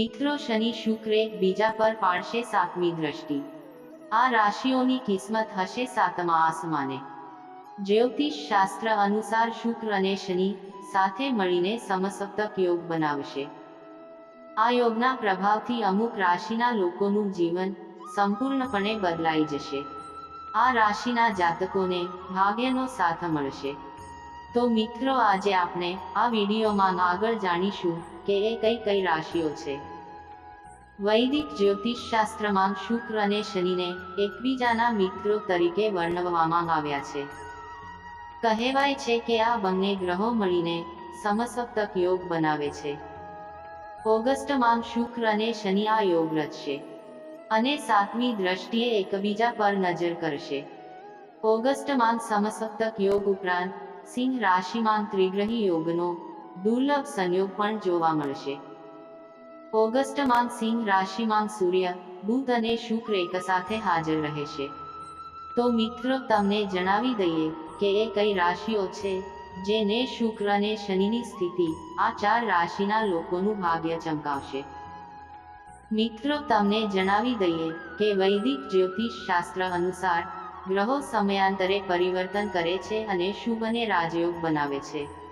મિત્રો શનિ શુક્રે બીજા પર પાડશે સાતમી દ્રષ્ટિ. આ રાશિઓની કિસ્મત હશે સાતમા આસમાને. જ્યોતિષ શાસ્ત્ર અનુસાર શુક્ર અને શનિ સાથે મળીને સમસપ્તક યોગ બનાવશે. આ યોગના પ્રભાવથી અમુક રાશિના લોકોનું જીવન સંપૂર્ણપણે બદલાઈ જશે. આ રાશિના જાતકોને ભાગ્યનો સાથ મળશે. તો મિત્રો, આજે આપણે આ વિડીયોમાં આગળ જાણીશું કે એ કઈ કઈ રાશિઓ છે? વૈદિક જ્યોતિષ શાસ્ત્રમાં શુક્ર અને શનિને એકબીજાના મિત્રો તરીકે વર્ણવવામાં આવ્યા છે. કહેવાય છે કે આ બંને ગ્રહો મળીને સમસપ્તક યોગ બનાવે છે. ઓગસ્ટમાં શુક્ર અને શનિ આ યોગ રચશે અને સાતમી દ્રષ્ટિએ એકબીજા પર નજર કરશે. ઓગસ્ટમાં સમસપ્તક યોગ ઉપરાંત સિંહ રાશિમાં ત્રિગ્રહી યોગનો દુર્લભ સંયોગ પણ જોવા મળશે. ઓગસ્ટમાં સિંહ, રાશિમાં સૂર્ય, બુધ અને શુક્ર એક સાથે હાજર રહેશે. તો મિત્રો, તમને જણાવી દઈએ કે એ કઈ રાશિઓ છે, જેને શુક્ર અને શનિની સ્થિતિ આ ચાર રાશિના લોકોનું ભાગ્ય ચમકાવશે. મિત્રો, તમને જણાવી દઈએ કે વૈદિક જ્યોતિષ શાસ્ત્ર અનુસાર ગ્રહો સમયાંતરે પરિવર્તન કરે છે અને શુભ અને રાજયોગ બનાવે છે.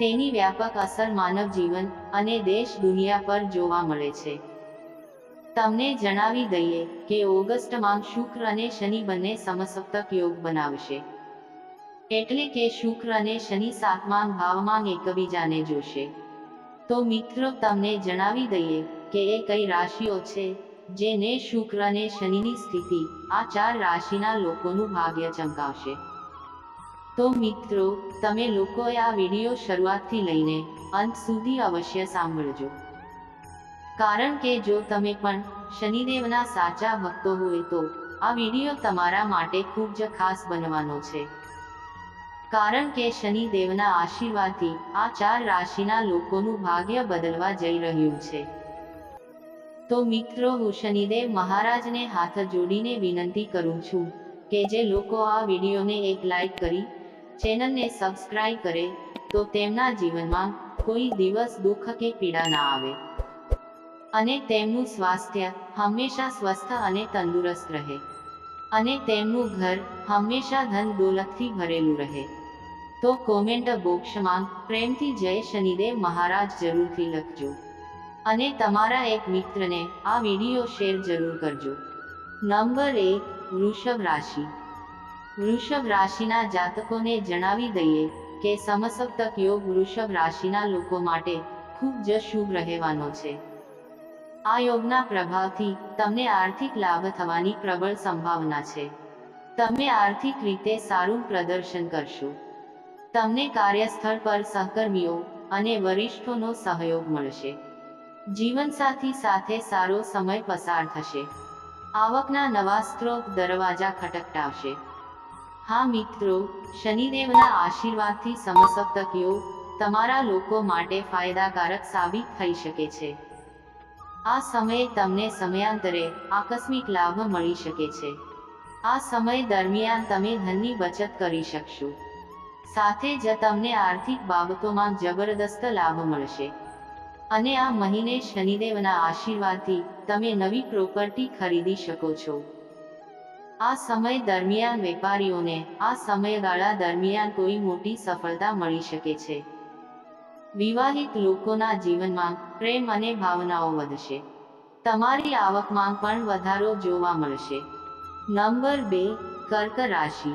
તેની વ્યાપક અસર માનવ જીવન અને દેશ દુનિયા પર જોવા મળે છે. તમને જણાવી દઈએ કે ઓગસ્ટમાં શુક્ર અને શનિ બંને સમસપ્તક યોગ બનાવશે. એટલે કે શુક્ર અને શનિ સાતમાં ભાવમાં એકબીજાને જોશે. તો મિત્રો, તમને જણાવી દઈએ કે એ કઈ રાશિઓ છે, જેને શુક્ર અને શનિની સ્થિતિ આ ચાર રાશિના લોકોનું ભાગ્ય ચમકાવશે. તો મિત્રો, તમે લોકોએ આ વીડિયો શરૂઆતથી લઈને અંત સુધી અવશ્ય સાંભળજો. કારણ કે જો તમે પણ શનિદેવના સાચા ભક્તો હોય તો આ વીડિયો તમારા માટે ખૂબ જ ખાસ બનવાનો છે. કારણ કે શનિદેવના આશીર્વાદથી આ ચાર રાશિના લોકોનું ભાગ્ય બદલવા જઈ રહ્યું છે. તો મિત્રો, હું શનિદેવ મહારાજને હાથ જોડીને વિનંતી કરું છું કે જે લોકો આ વિડીયોને એક લાઈક કરી ચેનલને સબસ્ક્રાઇબ કરે, તો તેમના જીવનમાં કોઈ દિવસ દુઃખ કે પીડા ના આવે. અને તેમનું સ્વાસ્થ્ય હંમેશા સ્વસ્થ અને તંદુરસ્ત રહે. અને તેમનું ઘર હંમેશા ધન દોલતથી ભરેલું રહે. તો કોમેન્ટ બોક્સમાં પ્રેમથી જય શનિદેવ મહારાજ જરૂરથી લખજો. અને તમારા એક મિત્રને આ વીડિયો શેર જરૂર કરજો. નંબર એક, વૃષભ રાશિ. વૃષભ રાશિના જાતકોને જણાવી દઈએ કે સમસપ્તક યોગ વૃષભ રાશિના લોકો માટે ખૂબ જ શુભ રહેવાનો છે. આ યોગના પ્રભાવથી તમને આર્થિક લાભ થવાની પ્રબળ સંભાવના છે. તમે આર્થિક રીતે સારું પ્રદર્શન કરશો. તમને કાર્યસ્થળ પર સહકર્મીઓ અને વરિષ્ઠોનો સહયોગ મળશે. જીવનસાથી સાથે સારો સમય પસાર થશે. આવકના નવા સ્ત્રોત દરવાજા ખટખટાવશે હા મિત્રો, શનિદેવના આશીર્વાદથી સમસપ્તક યોગ તમારા લોકો માટે ફાયદાકારક સાબિત થઈ શકે છે. આ સમયે તમને સમયાંતરે આકસ્મિક લાભ મળી શકે છે. આ સમય દરમિયાન તમે ધનની બચત કરી શકશો. સાથે જ તમને આર્થિક બાબતોમાં જબરદસ્ત લાભ મળશે. અને આ મહિને શનિદેવના આશીર્વાદથી તમે નવી પ્રોપર્ટી ખરીદી શકો છો. આ સમય દરમિયાન વેપારીઓને આ સમયગાળા દરમિયાન કોઈ મોટી સફળતા મળી શકે છે. વિવાહિત લોકોના જીવનમાં પ્રેમ અને ભાવનાઓ વધશે. તમારી આવકમાં પણ વધારો જોવા મળશે. નંબર બે, કર્ક રાશિ.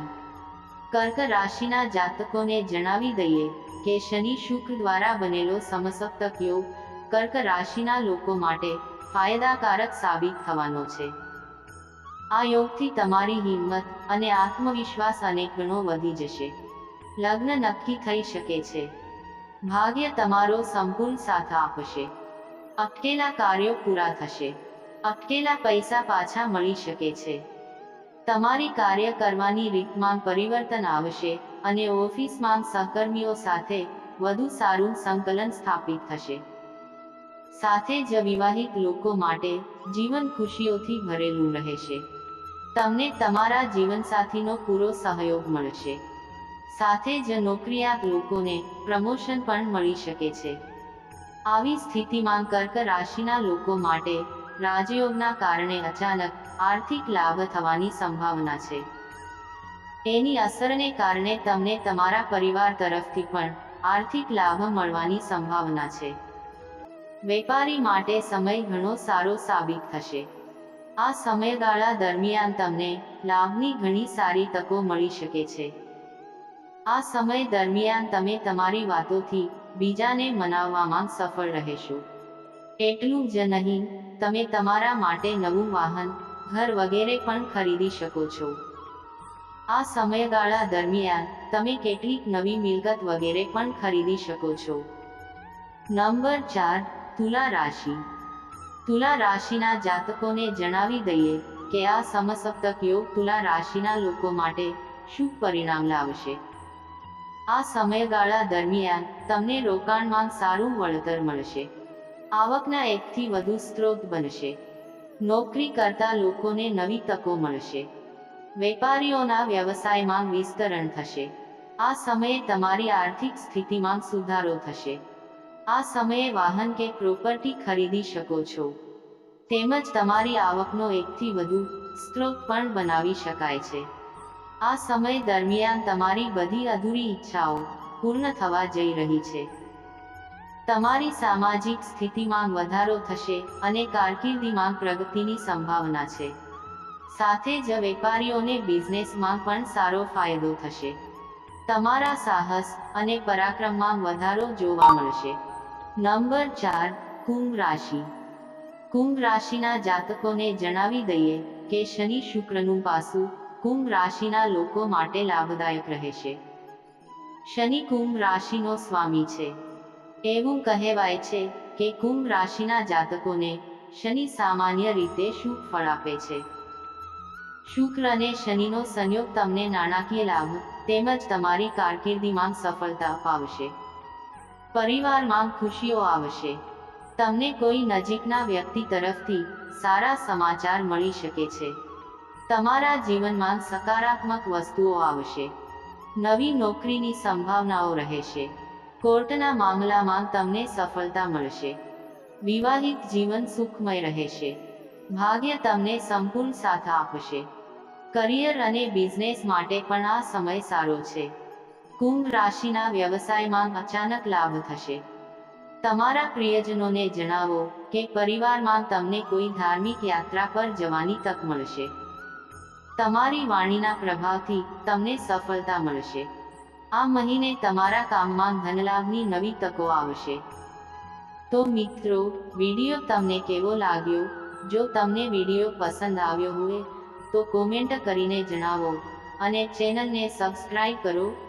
કર્ક રાશિના જાતકોને જણાવી દઈએ કે શનિ શુક્ર દ્વારા બનેલો સમસપ્તક યોગ કર્ક રાશિના લોકો માટે ફાયદાકારક સાબિત થવાનો છે. આ યોગથી તમારી હિંમત અને આત્મવિશ્વાસ અનેક ગણો વધી જશે. લગ્ન નક્કી થઈ શકે છે. ભાગ્ય તમારો સંપૂર્ણ સાથ આપશે. અટકેલા કાર્યો પૂરા થશે. અટકેલા પૈસા પાછા મળી શકે છે. તમારી કાર્ય કરવાની રીતમાં પરિવર્તન આવશે અને ઓફિસમાં સહકર્મીઓ સાથે વધુ સારું સંકલન સ્થાપિત થશે. સાથે જ વિવાહિત લોકો માટે જીવન ખુશીઓથી ભરેલું રહેશે. તમને તમારા જીવનસાથીનો પૂરો સહયોગ મળશે. સાથે જ નોકરિયાત લોકોને પ્રમોશન પણ મળી શકે છે. આવી સ્થિતિમાં કર્ક રાશિના લોકો માટે રાજયોગના કારણે અચાનક આર્થિક લાભ થવાની સંભાવના છે. એની અસરને કારણે તમને તમારા પરિવાર તરફથી પણ આર્થિક લાભ મળવાની સંભાવના છે. વેપારી માટે સમય ઘણો સારો સાબિત થશે. આ સમયગાળા દરમિયાન તમને લાભની ઘણી સારી તકો મળી શકે છે. આ સમય દરમિયાન તમે તમારી વાતોથી બીજાને મનાવવામાં સફળ રહેશો. એટલું જ નહીં, તમે તમારા માટે નવું વાહન, ઘર વગેરે પણ ખરીદી શકો છો. આ સમયગાળા દરમિયાન તમે કેટલીક નવી મિલકત વગેરે પણ ખરીદી શકો છો. નંબર ચાર, તુલા રાશિ. તુલા રાશિના જાતકોને જણાવી દઈએ કે આ સમસપ્તક યોગ તુલા રાશિના લોકો માટે શુભ પરિણામ લાવશે. આ સમયગાળા દરમિયાન તમને રોકાણમાં સારું વળતર મળશે. આવકના એકથી વધુ સ્ત્રોત બનશે. નોકરી કરતા લોકોને નવી તકો મળશે. વેપારીઓના વ્યવસાયમાં વિસ્તરણ થશે. આ સમયે તમારી આર્થિક સ્થિતિમાં સુધારો થશે. આ સમયે વાહન કે પ્રોપર્ટી ખરીદી શકો છો. તેમજ તમારી આવકનો એકથી વધુ સ્ત્રોત પણ બનાવી શકાય છે. આ સમય દરમિયાન તમારી બધી અધૂરી ઈચ્છાઓ પૂર્ણ થવા જઈ રહી છે. તમારી સામાજિક સ્થિતિમાં વધારો થશે અને કારકિર્દીમાં પ્રગતિની સંભાવના છે. સાથે જ વેપારીઓને બિઝનેસમાં પણ સારો ફાયદો થશે. તમારા સાહસ અને પરાક્રમમાં વધારો જોવા મળશે. નંબર ચાર, કુંભ રાશિ. કુંભ રાશિના જાતકોને જણાવી દઈએ કે શનિ શુક્રનું પાસું કુંભ રાશિના લોકો માટે લાભદાયક રહેશે. શનિ કુંભ રાશિનો સ્વામી છે. એવું કહેવાય છે કે કુંભ રાશિના જાતકોને શનિ સામાન્ય રીતે શુભ ફળ આપે છે. શુક્ર અને શનિનો સંયોગ તમને નાણાકીય લાભ તેમજ તમારી કારકિર્દીમાં સફળતા અપાવશે. પરિવારમાં ખુશીઓ આવશે. તમને કોઈ નજીકના વ્યક્તિ તરફથી સારા સમાચાર મળી શકે છે. તમારા જીવનમાં સકારાત્મક વસ્તુઓ આવશે. નવી નોકરીની સંભાવનાઓ રહેશે. કોર્ટના મામલામાં તમને સફળતા મળશે. વિવાહિત જીવન સુખમય રહેશે. ભાગ્ય તમને સંપૂર્ણ સાથ આપશે. કરિયર અને બિઝનેસ માટે પણ આ સમય સારો છે. કુંભ રાશિના વ્યવસાયમાં અચાનક લાભ થશે. તમારા પ્રિયજનોને જણાવો કે પરિવારમાં તમને કોઈ ધાર્મિક યાત્રા પર જવાની તક મળશે. તમારી વાણીના પ્રભાવથી તમને સફળતા મળશે. આ મહિને તમારા કામમાં ધનલાભની નવી તકો આવશે. તો મિત્રો, વીડિયો તમને કેવો લાગ્યો? જો તમને વીડિયો પસંદ આવ્યો હોય, તો કોમેન્ટ કરીને જણાવો અને ચેનલને સબસ્ક્રાઈબ કરો.